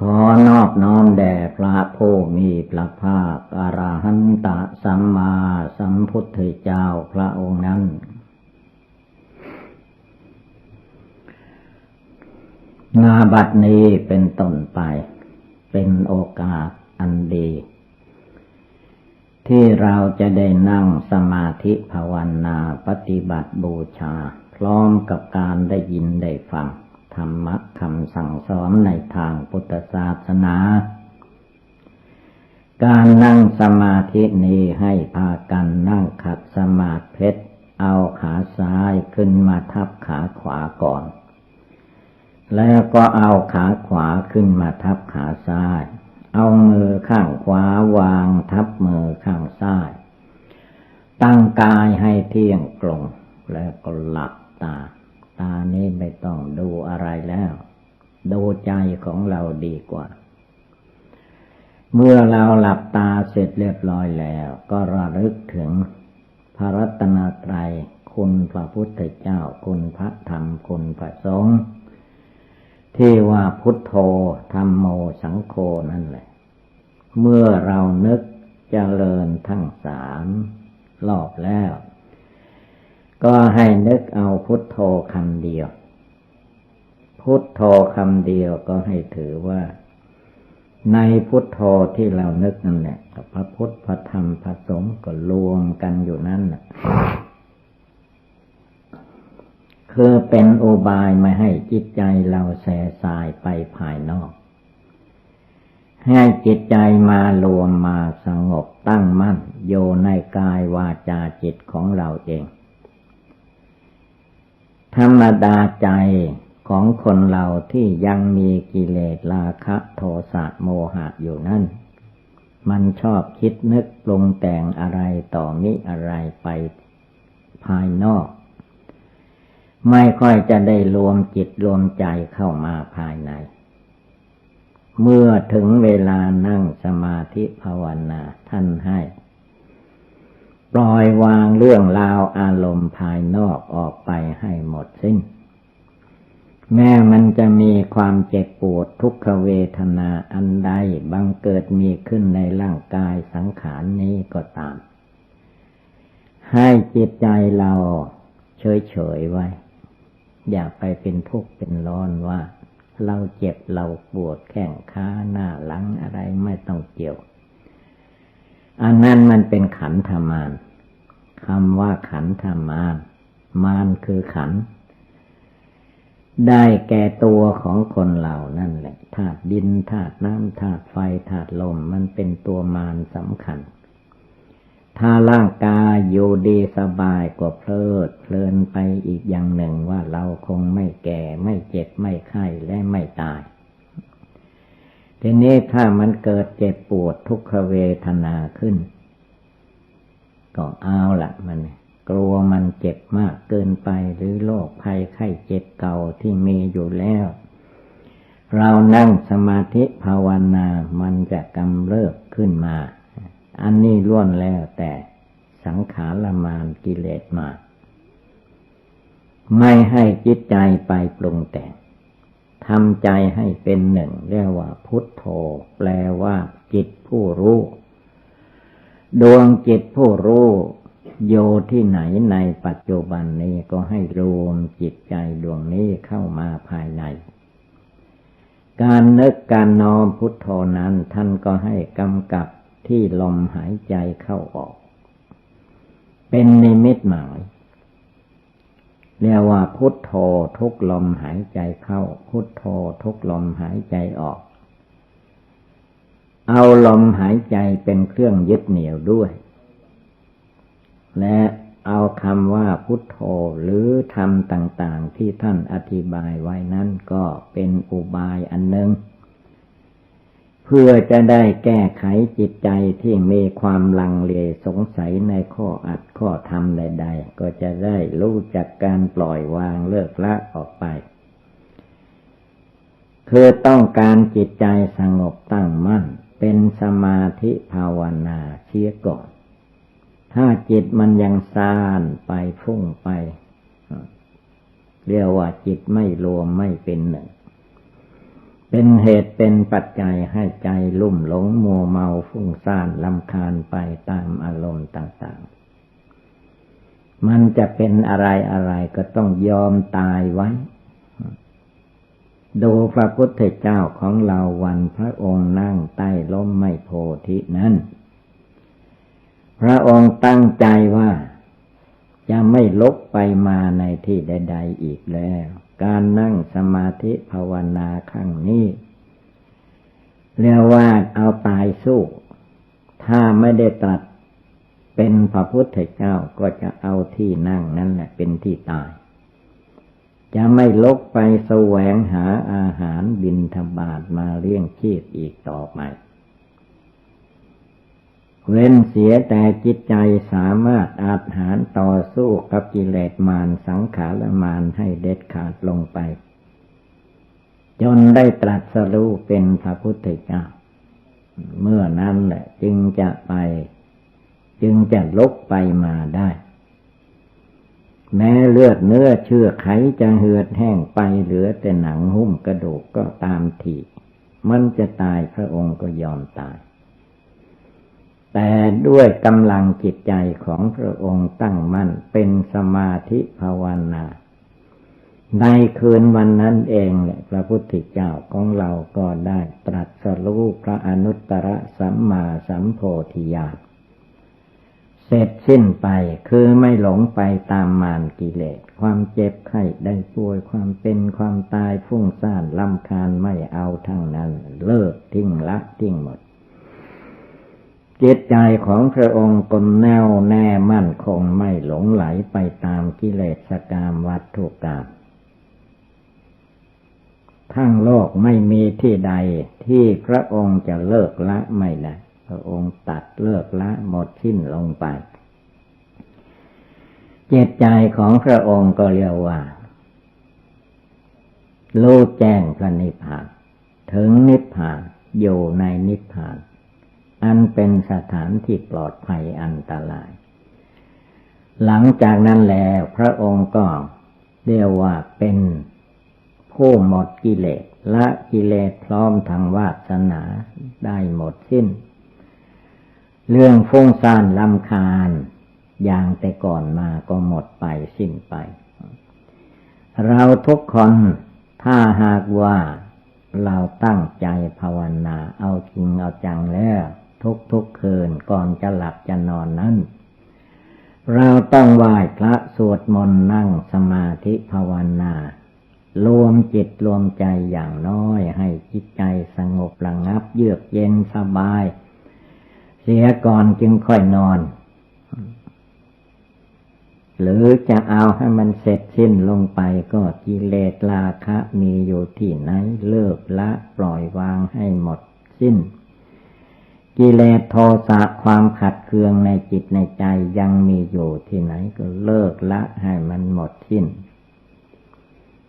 ขอนอบน้อมแด่พระผู้มีพระภาคอรหันตสัมมาสัมพุทธเจ้าพระองค์นั้น นาบัดนี้เป็นต้นไป เป็นโอกาสอันดี ที่เราจะได้นั่งสมาธิภาวนาปฏิบัติบูชา พร้อมกับการได้ยินได้ฟัง ธรรมะคำสั่งสอนในทางพุทธศาสนา การนั่งสมาธินี้ให้พากันนั่งขัดสมาธิเอาขาซ้ายขึ้นมาทับขาขวาก่อน แล้วก็เอาขาขวาขึ้นมาทับขาซ้าย เอามือข้างขวาวางทับมือข้างซ้าย ตั้งกายให้เที่ยงตรงแล้วก็หลับตา ตานี้ไม่ต้องดูอะไรแล้ว ดูใจของเราดีกว่า เมื่อเราหลับตาเสร็จเรียบร้อยแล้ว ก็ระลึกถึงพระรัตนตรัยคุณพระพุทธเจ้า คุณพระธรรม คุณพระสงฆ์ที่ว่าพุทโธธรรมโมสังโฆนั่นแหละ เมื่อเรานึกเจริญทั้งสามรอบแล้ว ก็ให้นึกเอาพุทโธคำเดียว พุทโธคำเดียวก็ให้ถือว่า ในพุทโธที่เรานึกนั่นแหละพระพุทธพระธรรมพระสงฆ์ก็รวมกันอยู่นั่นแหละคือเป็นโอบายไม่ให้จิตใจเราแสสายไปภายนอก ให้จิตใจมารวมมาสงบตั้งมั่น โยในกายวาจาจิตของเราเอง ธรรมดาใจของคนเราที่ยังมีกิเลสราคะโทสะโมหะอยู่นั่น มันชอบคิดนึกปรุงแต่งอะไรต่อมิอะไรไปภายนอก ไม่ค่อยจะได้รวมจิตรวมใจเข้ามาภายใน เมื่อถึงเวลานั่งสมาธิภาวนาท่านให้ ปล่อยวางเรื่องราวอารมณ์ภายนอกออกไปให้หมดสิ้น แม้มันจะมีความเจ็บปวดทุกขเวทนาอันใดบังเกิดมีขึ้นในร่างกายสังขารนนี้ก็ตาม ให้จิตใจเราเฉยๆไว้ อย่าไปเป็นทุกข์เป็นร้อนว่า เราเจ็บเราปวดแข้งขาหน้าหลังอะไรไม่ต้องเกี่ยว อันนั้นมันเป็นขันธมานคำว่าขันธมานมานคือขัน ได้แก่ตัวของคนเหล่านั่นแหละธาตุดินธาตุน้ำธาตุไฟธาตุลมมันเป็นตัวมารสำคัญ ถ้าร่างกายอยู่ดีสบายก็เพลิด เพลินไปอีกอย่างหนึ่งว่าเราคงไม่แก่ไม่เจ็บไม่ไข้และไม่ตาย ทีนี้ถ้ามันเกิดเจ็บปวดทุกขเวทนาขึ้น ก็เอาละมัน กลัวมันเจ็บมากเกินไปหรือโรคภัยไข้เจ็บเก่าที่มีอยู่แล้ว เรานั่งสมาธิภาวนามันจะกำเริบขึ้นมา อันนี้ล้วนแล้วแต่สังขารมานกิเลสมา ไม่ให้จิตใจไปปรุงแต่ง ทำใจให้เป็นหนึ่งเรียกว่าพุทโธ แปลว่าจิตผู้รู้ ดวงจิตผู้รู้โยที่ไหนในปัจจุบันนี้ก็ให้รวมจิตใจดวงนี้เข้ามาภายใน การนึกการนอมพุทโธนั้นท่านก็ให้กำกับที่ลมหายใจเข้าออก เป็นนิมิตหมาย เรียกว่าพุทโธทุกลมหายใจเข้า พุทโธทุกลมหายใจออก เอาลมหายใจเป็นเครื่องยึดเหนี่ยวด้วย และเอาคำว่าพุทโธหรือธรรมต่าง ๆ ที่ท่านอธิบายไว้นั้นก็เป็นอุบายอันหนึ่ง เพื่อจะได้แก้ไขจิตใจที่มีความลังเลสงสัยในข้ออัดข้อธรรมใด ๆ ก็จะได้รู้จักการปล่อยวางเลิกละออกไป คือต้องการจิตใจสงบตั้งมั่น เป็นสมาธิภาวนาเชียก่อน ถ้าจิตมันยังซานไปฟุ้งไป เรียกว่าจิตไม่รวมไม่เป็นหนึ่ง เป็นเหตุเป็นปัจจัยให้ใจลุ่มหลงมัวเมาฟุ้งซ่านลำคาญไปตามอารมณ์ต่างๆ มันจะเป็นอะไรอะไรก็ต้องยอมตายไว้ ดูพระพุทธเจ้าของเราวันพระองค์นั่งใต้ล้มไม่โพธินั้น พระองค์ตั้งใจว่าจะไม่ลบไปมาในที่ใด ๆอีกแล้ว การนั่งสมาธิภาวนาครั้งนี้ เรียกว่าเอาตายสู้ ถ้าไม่ได้ตรัสเป็นพระพุทธเจ้าก็จะเอาที่นั่งนั่นแหละเป็นที่ตาย จะไม่ลกไปแสวงหาอาหารบินธบาตมาเลี้ยงชีพอีกต่อไป เว้นเสียแต่จิตใจสามารถอาหารต่อสู้กับกิเลสมารสังขารมารให้เด็ดขาดลงไป จนได้ตรัสรู้เป็นพระพุทธเจ้า เมื่อนั้นแหละจึงจะไป จึงจะลุกไปมาได้ แม้เลือดเนื้อเชื่อไขจะเหือดแห้งไปเหลือแต่หนังหุ้มกระดูกก็ตามทีมันจะตายพระองค์ก็ยอมตาย แต่ด้วยกำลังจิตใจของพระองค์ตั้งมั่นเป็นสมาธิภาวนา ในคืนวันนั้นเองแหละพระพุทธเจ้าของเราก็ได้ตรัสรู้พระอนุตตรสัมมาสัมโพธิญาณเสร็จสิ้นไปคือไม่หลงไปตามมารกิเลส ความเจ็บไข้ได้ป่วยความเป็นความตายฟุ้งซ่านลำคาญไม่เอาทั้งนั้น เลิกทิ้งละทิ้งหมด จิตใจของพระองค์กลแน่วแน่มั่นคงไม่หลงไหลไปตามกิเลสกามวัตถุกรรมทั้งโลกไม่มีที่ใดที่พระองค์จะเลิกละไม่ได้พระองค์ตัดเลิกละหมดสิ้นลงไป เจตใจของพระองค์ก็เรียกว่ารู้แจ้งพระนิพพาน ถึงนิพพานอยู่ในนิพพาน อันเป็นสถานที่ปลอดภัยอันตราย หลังจากนั้นแล้วพระองค์ก็เรียกว่าเป็นผู้หมดกิเลสละกิเลสพร้อมทางวาสนาได้หมดสิ้น เรื่องฟุ้งซ่านลำคาญอย่างแต่ก่อนมาก็หมดไปสิ้นไป เราทุกคนถ้าหากว่าเราตั้งใจภาวนาเอาจริงเอาจังแล้ว ทุกทุกคืนก่อนจะหลับจะนอนนั้น เราต้องไหว้พระสวดมนต์นั่งสมาธิภาวนารวมจิตรวมใจอย่างน้อยให้จิตใจสงบระงับ เยือกเย็นสบาย เสียก่อนจึงค่อยนอน หรือจะเอาให้มันเสร็จสิ้นลงไปก็กิเลสราคะมีอยู่ที่ไหนเลิกละปล่อยวางให้หมดสิ้น กิเลสโทสะความขัดเคืองในจิตในใจยังมีอยู่ที่ไหนก็เลิกละให้มันหมดสิ้น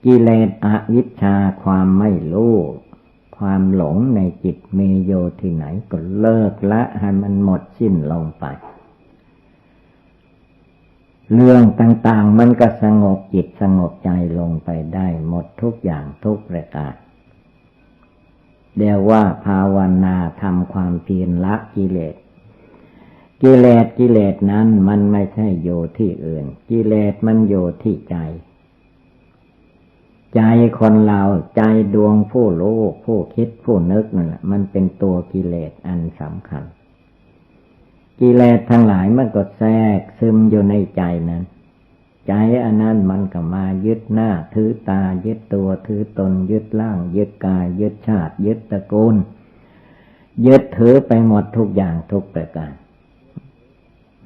กิเลสอวิชชาความไม่รู้ความหลงในจิตมีอยู่ที่ไหนก็เลิกละให้มันหมดสิ้นลงไป เรื่องต่างๆมันก็สงบจิตสงบใจลงไปได้หมดทุกอย่างทุกประการ เรียกว่าภาวนาทำความเพียรละกิเลส กิเลสกิเลสนั้นมันไม่ใช่โยที่อื่น กิเลสมันโยที่ใจ ใจคนเราใจดวงผู้รู้ผู้คิดผู้นึกนั่นแหละมันเป็นตัวกิเลสอันสำคัญ กิเลสทั้งหลายมันก็แทรกซึมอยู่ในใจนั้น ใจอันนั้นมันก็มายึดหน้า ถือตา ยึดตัว ถือตน ยึดล่าง ยึดกาย ยึดชาติ ยึดตระกูล ยึดถือไปหมดทุกอย่างทุกประการ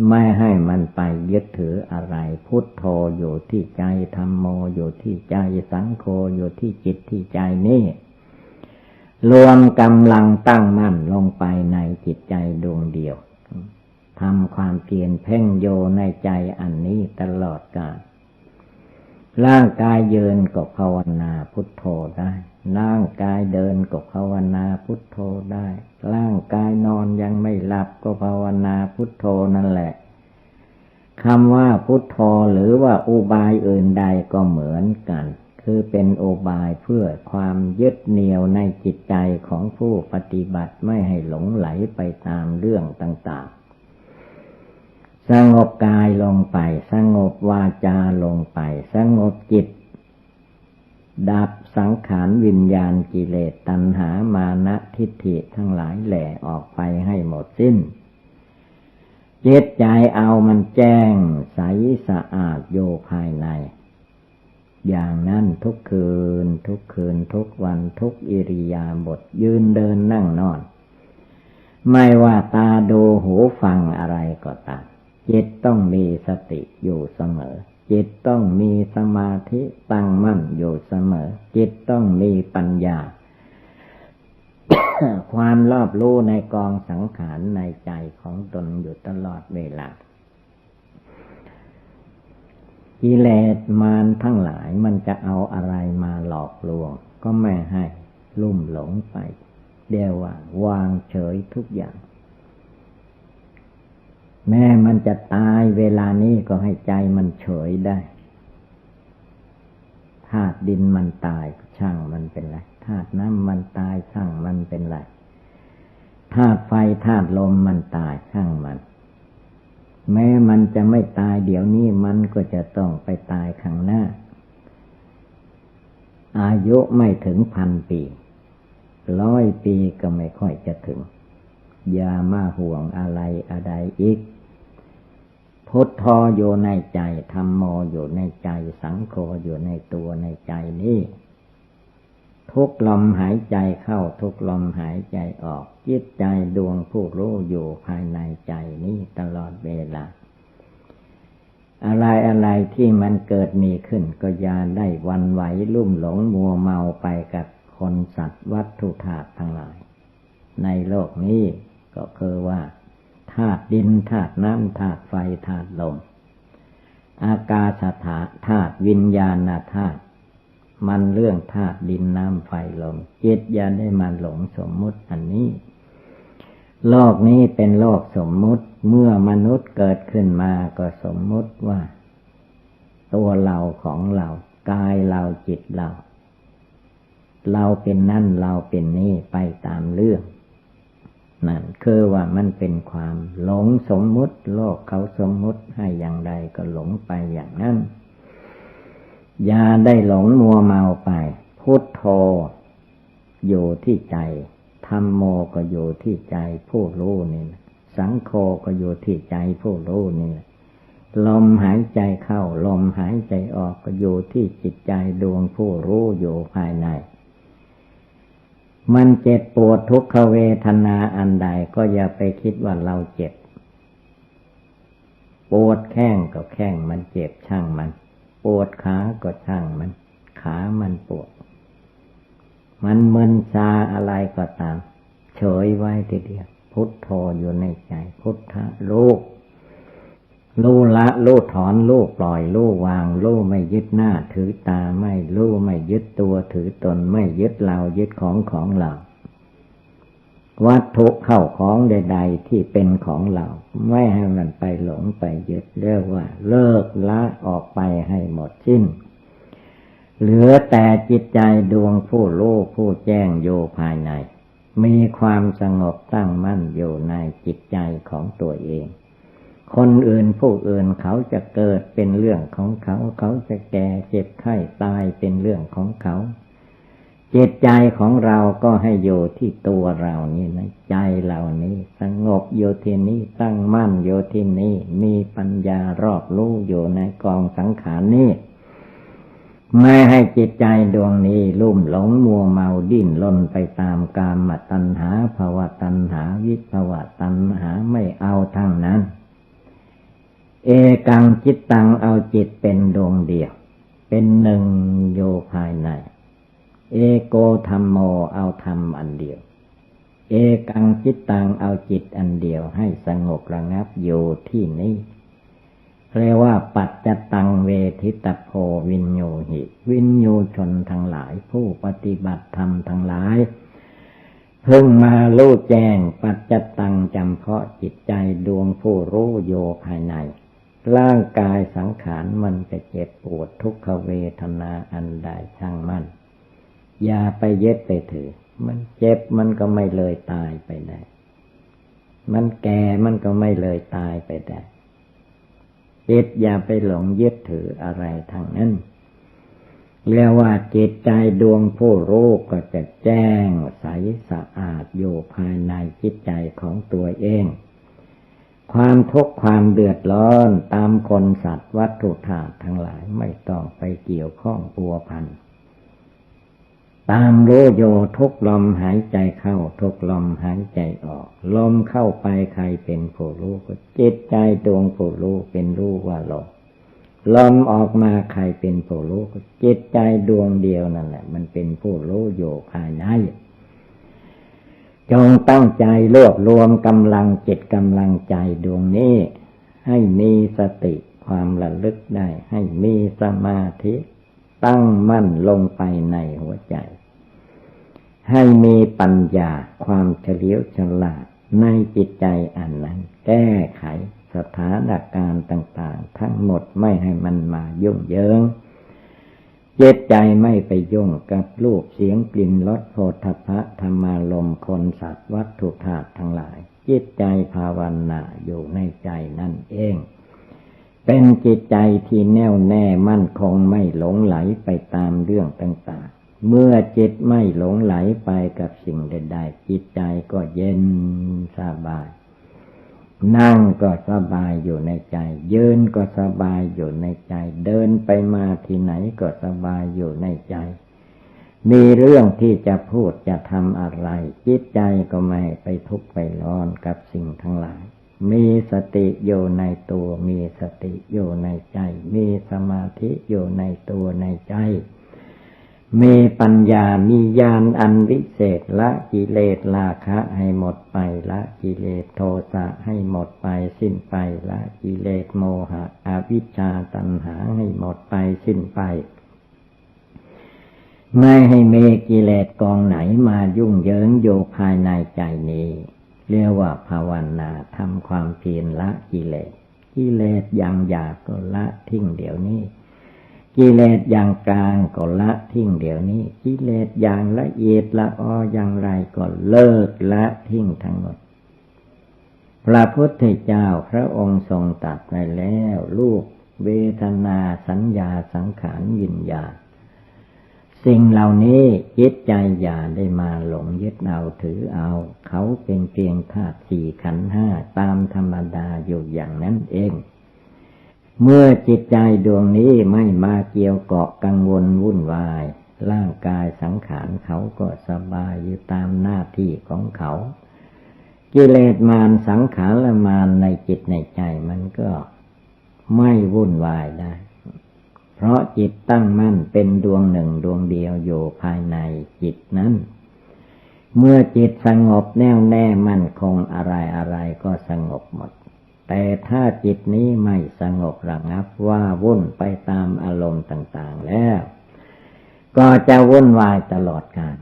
ไม่ให้มันไปยึดถืออะไร พุทโธอยู่ที่ใจ ธรรมโมอยู่ที่ใจ สังโฆอยู่ที่จิตที่ใจนี่รวมกำลังตั้งมั่นลงไปในจิตใจดวงเดียว ทำความเพียรเพ่งโยในใจอันนี้ตลอดกาลร่างกายยินก็ภาวนาพุทโธได้ร่างกายเดินก็ภาวนาพุทโธได้ ร่างกายนอนยังไม่หลับก็ภาวนาพุทโธนั่นแหละคำว่าพุทโธหรือว่าอุบายอื่นใดก็เหมือนกัน คือเป็นอุบายเพื่อความยึดเหนี่ยวในจิตใจของผู้ปฏิบัติไม่ให้หลงไหลไปตามเรื่องต่างๆ สงบกายลงไป สงบวาจาลงไป สงบจิต ดับสังขารวิญญาณกิเลสตัณหามานะทิฏฐิทั้งหลายแหล่ออกไปให้หมดสิ้นเจตใจเอามันแจ้งใสสะอาดโยภายใน อย่างนั้นทุกคืน ทุกคืนทุกวันทุกอิริยาบถยืนเดินนั่งนอน ไม่ว่าตาดูหูฟังอะไรก็ตาม จิตต้องมีสติอยู่เสมอ จิตต้องมีสมาธิตั้งมั่นอยู่เสมอ จิตต้องมีปัญญา ความรอบรู้ในกองสังขารในใจของตนอยู่ตลอดเวลากิเลสมารทั้งหลายมันจะเอาอะไรมาหลอกลวง ก็ไม่ให้ลุ่มหลงไปเดียวว่าวางเฉยทุกอย่าง แม้มันจะตายเวลานี้ก็ให้ใจมันเฉยได้ธาตุดินมันตายช่างมันเป็นไรธาตุน้ำมันตายช่างมันเป็นไรธาตุไฟธาตุลมมันตายช่างมัน แม้มันจะไม่ตายเดี๋ยวนี้มันก็จะต้องไปตายข้างหน้า อายุไม่ถึงพันปี ร้อยปีก็ไม่ค่อยจะถึง อย่ามาห่วงอะไรอะไรอีก พุทธออยู่ในใจธรรมโมอยู่ในใจ สังโฆอยู่ในตัวในใจนี้ทุกลมหายใจเข้าทุกลมหายใจออก จิตใจดวงผู้รู้อยู่ภายในใจนี้ตลอดเวลา อะไรอะไรที่มันเกิดมีขึ้นก็อย่าได้วันไหวลุ่มหลงมัวเมาไปกับคนสัตว์วัตถุธาตุทั้งหลาย ในโลกนี้ ก็คือว่าธาตุดินธาตุน้ำธาตุไฟธาตุลม อากาศธาตุธาตุวิญญาณธาตุมันเรื่องธาตุดินน้ำไฟลมจิตอย่าได้มาหลงสมมุติอันนี้ โลกนี้เป็นโลกสมมุติ เมื่อมนุษย์เกิดขึ้นมาก็สมมุติว่า ตัวเราของเรา กายเราจิตเรา เราเป็นนั่นเราเป็นนี่ไปตามเรื่อง นั่นคือว่ามันเป็นความหลงสมมุติ โลกเขาสมมุติให้อย่างใดก็หลงไปอย่างนั้น อย่าได้หลงมัวเมาไป พุทโธอยู่ที่ใจธรรมโมก็อยู่ที่ใจผู้รู้นี่สังโฆก็อยู่ที่ใจผู้รู้นี่ลมหายใจเข้า ลมหายใจออกก็อยู่ที่จิตใจดวงผู้รู้อยู่ภายใน มันเจ็บปวดทุกขเวทนาอันใดก็อย่าไปคิดว่าเราเจ็บ ปวดแข้งก็แข้งมันเจ็บช่างมัน ปวดขาก็ช่างมัน ขามันปวด มันมึนชาอะไรก็ตาม เฉยไว้ทีเดียว พุทโธอยู่ในใจ พุทธะลูก ลู่ละลู่ถอนลู่ปล่อยลู่วางลู่ไม่ยึดหน้า ถือตาไม่ลู่ไม่ยึดตัวถือตนไม่ยึดเรายึดของของเราวัตถุเข้าของใด ๆ ที่เป็นของเรา ไม่ให้มันไปหลงไปยึดเรียกว่า เลิกละออกไปให้หมดสิ้น เหลือแต่จิตใจดวงผู้รู้ผู้แจ้งโยภายใน มีความสงบตั้งมั่นอยู่ในจิตใจของตัวเอง คนอื่นผู้อื่นเขาจะเกิดเป็นเรื่องของเขา เขาจะแก่เจ็บไข้ตายเป็นเรื่องของเขา จิตใจของเราก็ให้อยู่ที่ตัวเรานี่นะใจเหล่านี้ สงบอยู่ที่นี้ตั้งมั่นอยู่ที่นี้มีปัญญารอบรู้อยู่ในกองสังขารนี้ไม่ให้จิตใจดวงนี้ลุ่มหลงมัวเมาดิ้นลนไปตามกามตัณหาภาวะตัณหาวิภาวะตัณหาไม่เอาทั้งนั้น เอกังจิตตังเอาจิตเป็นดวงเดียว เป็นหนึ่งโยภายใน เอโกธรรมโมเอาธรรมอันเดียว เอกังจิตตังเอาจิตอันเดียวให้สงบระงับอยู่ที่นี้เรียกว่าปัจจตังเวทิตโพวินโยหิ วินโยชนทั้งหลาย ผู้ปฏิบัติธรรมทั้งหลายเพิ่งมารู้แจ้งปัจจตังจำเพาะจิตใจดวงผู้รู้โยภายใน ร่างกายสังขารมันจะเจ็บปวดทุกขเวทนาอันใดช่างมัน อย่าไปเย็ดไปถือ มันเจ็บมันก็ไม่เลยตายไปได้ มันแก่มันก็ไม่เลยตายไปได้จิตอย่าไปหลงยึดถืออะไรทางนั้นเรียกว่าจิตใจดวงผู้รู้ก็จะแจ้งใสสะอาดอยู่ภายในจิตใจของตัวเอง ความทุกข์ความเดือดร้อนตามคนสัตว์วัตถุธาตุทั้งหลายไม่ต้องไปเกี่ยวข้องปัวพัน ตามรู้โยทุกลมหายใจเข้าทุกลมหายใจออก ลมเข้าไปใครเป็นผู้รู้ก็จิตใจดวงผู้รู้เป็นรู้ว่าลมลมออกมาใครเป็นผู้รู้ก็จิตใจดวงเดียวนั่นแหละ มันเป็นผู้รู้โยภายใน จงตั้งใจรวบรวมกำลังจิตกำลังใจดวงนี้ ให้มีสติความระลึกได้ ให้มีสมาธิ ตั้งมั่นลงไปในหัวใจ ให้มีปัญญาความเฉลียวฉลาดในจิตใจอันนั้น แก้ไขสถานการณ์ต่าง ๆ ทั้งหมดไม่ให้มันมายุ่งเยิง เจตใจไม่ไปยุ่งกับรูปเสียงกลิ่นรสโผฏฐะธรรมารมคนสัตว์วัตถุธาตุทั้งหลาย จิตใจภาวนาอยู่ในใจนั่นเอง เป็นจิตใจที่แน่วแน่มั่นคงไม่หลงไหลไปตามเรื่องต่างๆ เมื่อจิตไม่หลงไหลไปกับสิ่งใดๆจิตใจก็เย็นสบาย นั่งก็สบายอยู่ในใจ ยืนก็สบายอยู่ในใจ เดินไปมาที่ไหนก็สบายอยู่ในใจ มีเรื่องที่จะพูดจะทำอะไร จิตใจก็ไม่ไปทุกข์ไปร้อนกับสิ่งทั้งหลาย มีสติอยู่ในตัว มีสติอยู่ในใจ มีสมาธิอยู่ในตัวในใจ มีปัญญามีญาณอันวิเศษละกิเลสราคะให้หมดไปละกิเลสโทสะให้หมดไปสิ้นไปละกิเลสโมหะอวิชชาตัณหาให้หมดไปสิ้นไป ไม่ให้เมกิเลสกองไหนมายุ่งเหยิงโยภายในใจนี้ เรียกว่าภาวนาทำความเพียรละกิเลสกิเลสอย่างหยาบก็ละทิ้งเดี๋ยวนี้ กิเลสอย่างกลางก็ละทิ้งเดี๋ยวนี้ กิเลสอย่างละเอียดละอออย่างไรก็เลิกละทิ้งทั้งหมด พระพุทธเจ้าพระองค์ทรงตัดไปแล้วลูกเวทนาสัญญาสังขารยินญาณสิ่งเหล่านี้ยึดใจอย่าได้มาหลงยึดเอาถือเอา เขาเป็นเพียงธาตุสี่ขันห้าตามธรรมดาอยู่อย่างนั้นเอง เมื่อจิตใจดวงนี้ไม่มาเกี่ยวเกาะกังวลวุ่นวาย ร่างกายสังขารเขาก็สบายอยู่ตามหน้าที่ของเขา กิเลสมารสังขารละมารในจิตในใจมันก็ไม่วุ่นวายได้ เพราะจิตตั้งมั่นเป็นดวงหนึ่งดวงเดียวอยู่ภายในจิตนั้น เมื่อจิตสงบแน่วแน่มั่นคงอะไรอะไรก็สงบหมด แต่ถ้าจิตนี้ไม่สงบระงับว่าวุ่นไปตามอารมณ์ต่างๆแล้ว ก็จะวุ่นวายตลอดกาล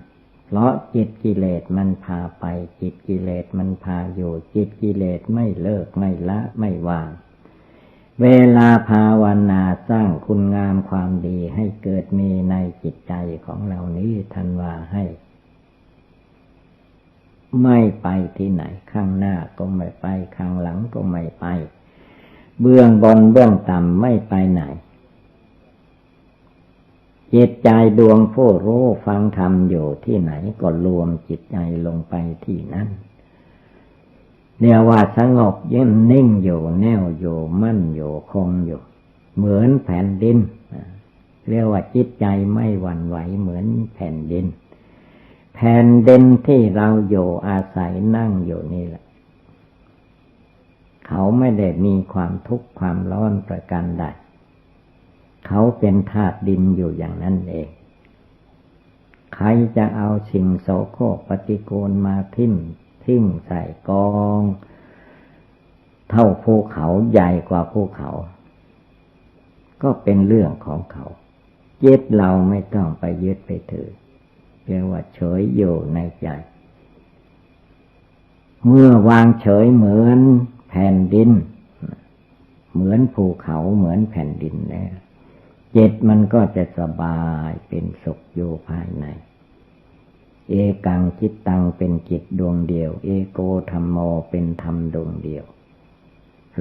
เพราะจิตกิเลสมันพาไป จิตกิเลสมันพาอยู่ จิตกิเลสไม่เลิกไม่ละไม่วาง เวลาภาวนาสร้างคุณงามความดีให้เกิดมีในจิตใจของเรานี้ทันว่าให้ ไม่ไปที่ไหน ข้างหน้าก็ไม่ไป ข้างหลังก็ไม่ไป เบื้องบนเบื้องต่ำไม่ไปไหนจิตใจดวงผู้รู้ฟังธรรมอยู่ที่ไหนก็รวมจิตใจลงไปที่นั้นเรียกว่าสงบเยิ่งนิ่งอยู่แน่วอยู่มั่นอยู่คงอยู่ เหมือนแผ่นดินเรียกว่าจิตใจไม่หวั่นไหวเหมือนแผ่นดิน แผ่นดินที่เราอยู่อาศัยนั่งอยู่นี่แหละ เขาไม่ได้มีความทุกข์ความร้อนประการใด เขาเป็นธาตุดินอยู่อย่างนั้นเอง ใครจะเอาสิ่งโสโครกปฏิกูลมาทิ่มทิ้งใส่กอง เท่าภูเขาใหญ่กว่าภูเขา ก็เป็นเรื่องของเขา เยึดเราไม่ต้องไปยึดไปถือ เรียกว่าเฉยอยู่ในใจ เมื่อวางเฉยเหมือนแผ่นดิน เหมือนภูเขาเหมือนแผ่นดินแล้วจิตมันก็จะสบายเป็นสุขอยู่ภายใน เอกังจิตตังเป็นจิตดวงเดียว เอโกธรรมโมเป็นธรรมดวงเดียว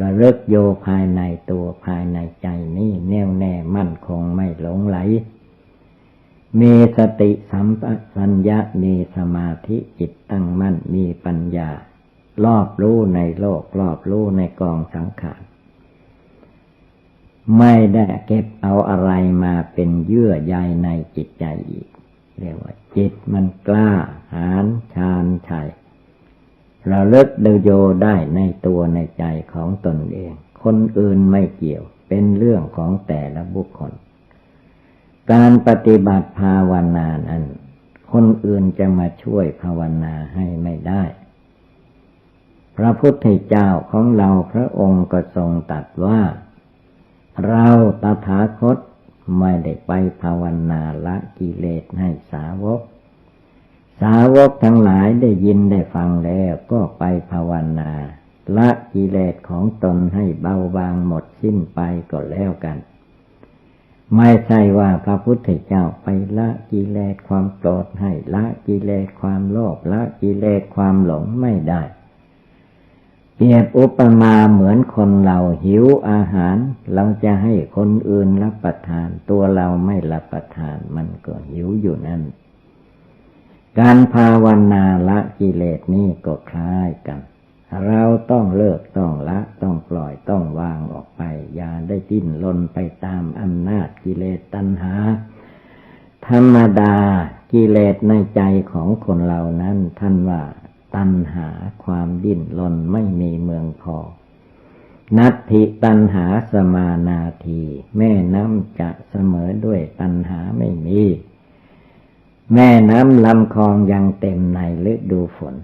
ระลึกโยภายในตัวภายในใจนี่แน่วแน่มั่นคงไม่หลงไหล มีสติสัมปชัญญะมีสมาธิจิตตั้งมั่นมีปัญญา รอบรู้ในโลก รอบรู้ในกองสังขาร ไม่ได้เก็บเอาอะไรมาเป็นเยื่อใยในจิตใจอีก เรียกว่า จิตมันกล้า หาญชาญชัยเราเลิกเดโยได้ในตัวในใจของตนเอง คนอื่นไม่เกี่ยว เป็นเรื่องของแต่ละบุคคล การปฏิบัติภาวนานั้น คนอื่นจะมาช่วยภาวนาให้ไม่ได้ พระพุทธเจ้าของเราพระองค์ก็ทรงตัดว่า เราตถาคตไม่ได้ไปภาวนาละกิเลสให้สาวก สาวกทั้งหลายได้ยินได้ฟังแล้วก็ไปภาวนาละกิเลสของตนให้เบาบางหมดสิ้นไปก็แล้วกัน ไม่ใช่ว่าพระพุทธเจ้าไปละกิเลสความโกรธให้ละกิเลสความโลภละกิเลสความหลงไม่ได้เปรียบอุปมาเหมือนคนเราหิวอาหาร เราจะให้คนอื่นรับประทาน ตัวเราไม่รับประทานมันก็หิวอยู่นั่น การภาวนาละกิเลสนี่ก็คล้ายกัน เราต้องเลิกต้องละ ต้องปล่อยต้องวางออกไป อย่าได้ดิ้นรนไปตามอำนาจกิเลสตัณหา ธรรมดากิเลสในใจของคนเรานั้น ท่านว่าตัณหาความดิ้นรนไม่มีเมืองพอ นัตถิตัณหาสมานาที แม่น้ำจะเสมอด้วยตัณหาไม่มี แม่น้ำลำคลองยังเต็มในฤดูฝน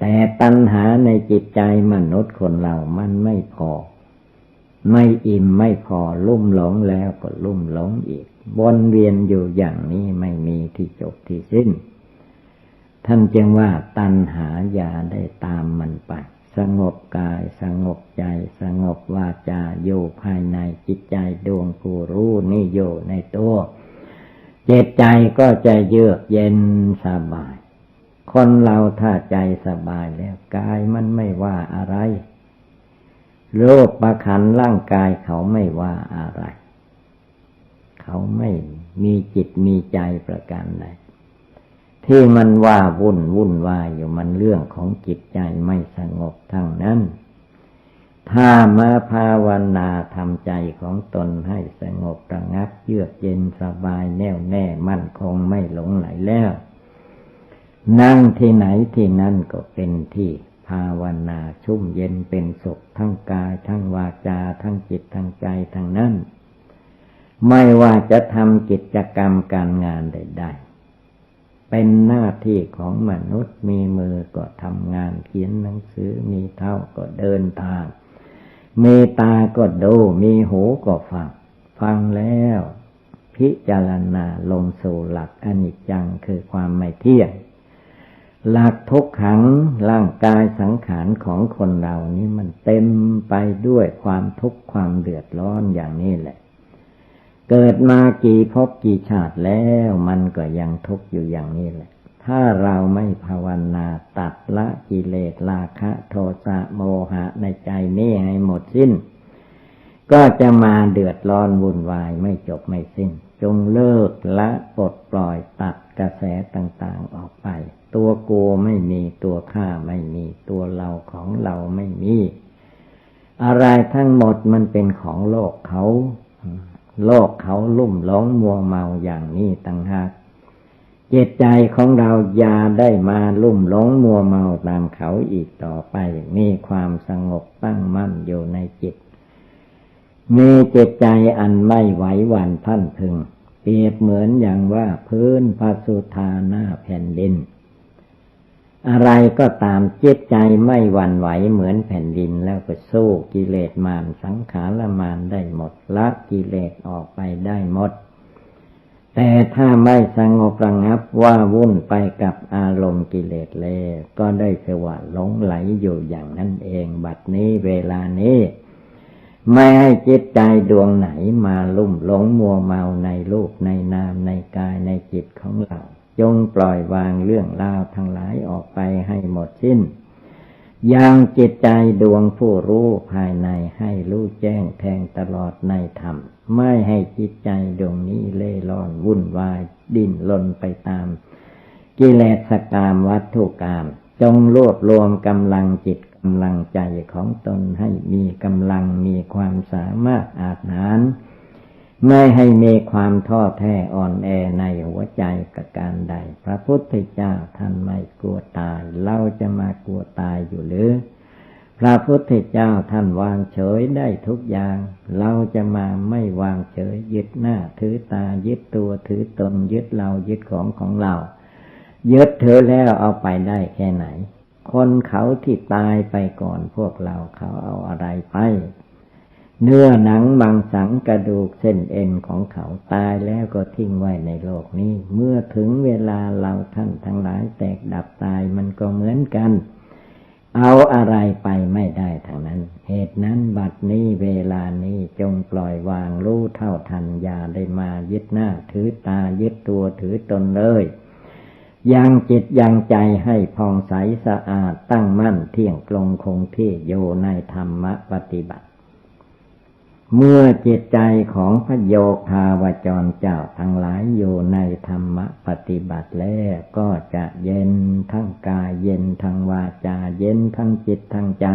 แต่ตัณหาในจิตใจมนุษย์คนเรามันไม่พอ ไม่อิ่มไม่พอลุ่มหลงแล้วก็ลุ่มหลงอีก วนเวียนอยู่อย่างนี้ไม่มีที่จบที่สิ้น ท่านจึงว่าตัณหาอย่าได้ตามมันไป สงบกายสงบใจ สงบวาจาอยู่ภายในจิตใจดวงผู้รู้นี่อยู่ในตัวจิตใจก็จะเยือกเย็นสบาย คนเราถ้าใจสบายแล้วกายมันไม่ว่าอะไรโรคประคันร่างกายเขาไม่ว่าอะไร เขาไม่มีจิตมีใจประการใดที่มันว่าวุ่นวุ่นวายอยู่มันเรื่องของจิตใจไม่สงบทั้งนั้น ถ้ามาภาวนาทำใจของตนให้สงบระงับ เยือกเย็นสบายแน่วแน่มั่นคงไม่หลงไหลแล้ว นั่งที่ไหนที่นั่นก็เป็นที่ภาวนาชุ่มเย็นเป็นสุขทั้งกาย ทั้งวาจา ทั้งจิตทั้งใจทั้งนั้น ไม่ว่าจะทำกิจกรรมการงานใดๆเป็นหน้าที่ของมนุษย์มีมือก็ทำงานเขียนหนังสือมีเท้าก็เดินทาง มีตาก็ดูมีหูก็ฟัง ฟังแล้ว พิจารณาลงสู่หลักอนิจจังคือความไม่เที่ยง หลักทุกขังร่างกายสังขารของคนเรานี้มันเต็มไปด้วยความทุกข์ความเดือดร้อนอย่างนี้แหละ เกิดมากี่พบกี่ชาติแล้วมันก็ยังทุกข์อยู่อย่างนี้แหละ ถ้าเราไม่ภาวนาตัดละกิเลสราคะโทสะโมหะในใจนี้ให้หมดสิ้น ก็จะมาเดือดร้อนวุ่นวายไม่จบไม่สิ้น จงเลิกละปลดปล่อยตัดกระแสต่างๆออกไป ตัวกูไม่มีตัวข้าไม่มีตัวเราของเราไม่มี อะไรทั้งหมดมันเป็นของโลกเขา โลกเขาลุ่มหลงมัวเมาอย่างนี้ต่างหากเจตใจของเราอย่าได้มาลุ่มหลงมัวเมาตามเขาอีกต่อไป มีความสงบตั้งมั่นอยู่ในจิต มีเจตใจอันไม่ไหวหวั่นพันพึง เปรียบเหมือนอย่างว่าพื้นพระสุธาหน้าแผ่นดิน อะไรก็ตามเจิตใจไม่หวั่นไหวเหมือนแผ่นดินแล้วก็สู้กิเลสมารสังขารมารได้หมดละกิเลสออกไปได้หมด แต่ถ้าไม่สงบระงับว่าวุ่นไปกับอารมณ์กิเลสเลยก็ได้เสว่าหลงไหลอยู่อย่างนั้นเอง บัดนี้เวลานี้ไม่ให้จิตใจดวงไหนมาลุ่มหลงมัวเมาในรูปในนามในกายในจิตของเรา จงปล่อยวางเรื่องราวทั้งหลายออกไปให้หมดสิ้น ยังจิตใจดวงผู้รู้ภายในให้รู้แจ้งแทงตลอดในธรรม ไม่ให้จิตใจดวงนี้เล่ร่อนวุ่นวายดิ้นลนไปตาม กิเลสกามวัตถุกรรมจงรวบรวมกำลังจิตกำลังใจของตนให้มีกำลังมีความสามารถอาจหาร ไม่ให้มีความท้อแท้อ่อนแอในหัวใจประการใด พระพุทธเจ้าท่านไม่กลัวตาย เราจะมากลัวตายอยู่หรือ พระพุทธเจ้าท่านวางเฉยได้ทุกอย่าง เราจะมาไม่วางเฉยยึดหน้าถือตายึดตัวถือตนยึดเรายึดของของเรา ยึดเธอแล้วเอาไปได้แค่ไหน คนเขาที่ตายไปก่อนพวกเราเขาเอาอะไรไป เนื้อหนังมังสังกระดูกเส้นเอ็นของเขาตายแล้วก็ทิ้งไว้ในโลกนี้ เมื่อถึงเวลาเราท่านทั้งหลายแตกดับตายมันก็เหมือนกัน เอาอะไรไปไม่ได้ทางนั้น เหตุนั้นบัดนี้เวลานี้จงปล่อยวางรู้เท่าทันอย่าได้มายึดหน้าถือตายึดตัวถือตนเลยยังจิตยังใจให้พองใสสะอาดตั้งมั่นเที่ยงตรงคงที่โยในธรรมปฏิบัติ เมื่อจิตใจของพระโยคาวจรเจ้าทั้งหลายอยู่ในธรรมปฏิบัติแล้วก็จะเย็นทั้งกายเย็นทั้งวาจาเย็นทั้งจิตทั้งใจ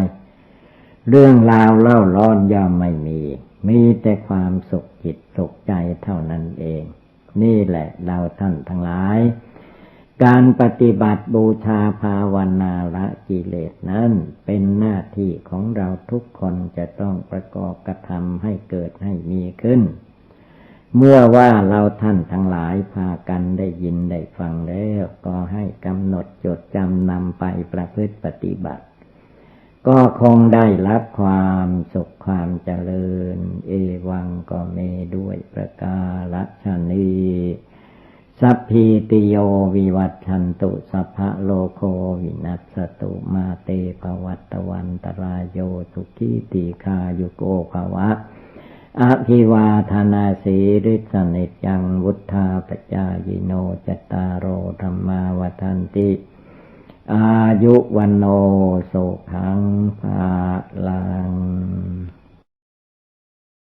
เรื่องราวเล่าร้อนย่อมไม่มี มีแต่ความสุขจิตสุขใจเท่านั้นเอง นี่แหละเราท่านทั้งหลาย การปฏิบัติบูชาภาวนาละกิเลสนั้นเป็นหน้าที่ของเราทุกคนจะต้องประกอบกระทำให้เกิดให้มีขึ้น เมื่อว่าเราท่านทั้งหลายพากันได้ยินได้ฟังแล้วก็ให้กำหนดจดจำนำไปประพฤติปฏิบัติ ก็คงได้รับความสุขความเจริญ เอวังก็เมด้วยประกาศนี สัพพีติโยวิวัตชันตุสัพพะโลโควินัสตุมาเตภวัตวันตรายโยสุขีติคายุโกภวะ อภิวาธนาสีริสนิจังวุธาปจายโนจตารโอธรรมาวทันติ อายุวันโนโสขังภาลา